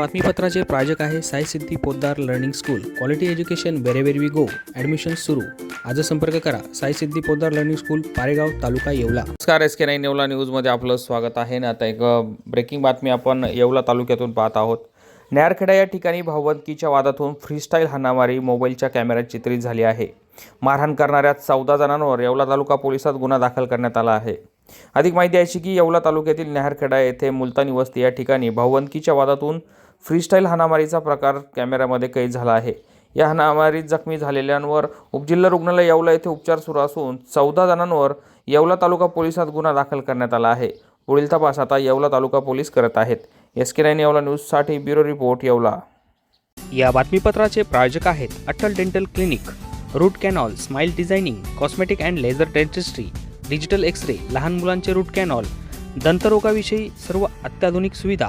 बातमीपत्राचे प्रायोजक आहे Sai Siddhi Podar learning school. Quality education wherever we go admission सुरू. आज संपर्क करा. Sai Siddhi Podar learning school Paregaon taluka Yeola. नमस्कार एस के नाईन येवला न्यूजमध्ये आपलं स्वागत आहे. ना आता एक ब्रेकिंग बातमी आपण येवला तालुक्यातून पाहत आहोत. न्यारखेडा या ठिकाणी भावबंदकीच्या वादातून फ्रीस्टाईल हाणामारी मोबाईलच्या कॅमेऱ्यात चित्रित झाली आहे. मारहाण करणाऱ्या चौदा जणांवर येवला तालुका पोलिसात गुन्हा दाखल करण्यात आला आहे. अधिक माहिती अशी की येवला तालुक्यातील नहरखेडा येथे मुलतानी वस्ती या ठिकाणी भावबंदकीच्या वादातून फ्रीस्टाईल हाणामारीचा प्रकार कॅमेऱ्यामध्ये कैद झाला आहे. या हाणामारीत जखमी झालेल्यांवर उपजिल्हा रुग्णालय येवला येथे उपचार सुरू असून चौदा जणांवर येवला तालुका पोलिसात गुन्हा दाखल करण्यात आला आहे. पुढील तपास आता येवला तालुका पोलीस करत आहेत. एस के नाईन येवला न्यूजसाठी ब्युरो रिपोर्ट येवला. या बातमीपत्राचे प्रायोजक आहेत Atal dental clinic root canal smile designing cosmetic and laser dentistry digital X ray लहान मुलांचे रूट कॅनॉल दंतरोगाविषयी सर्व अत्याधुनिक सुविधा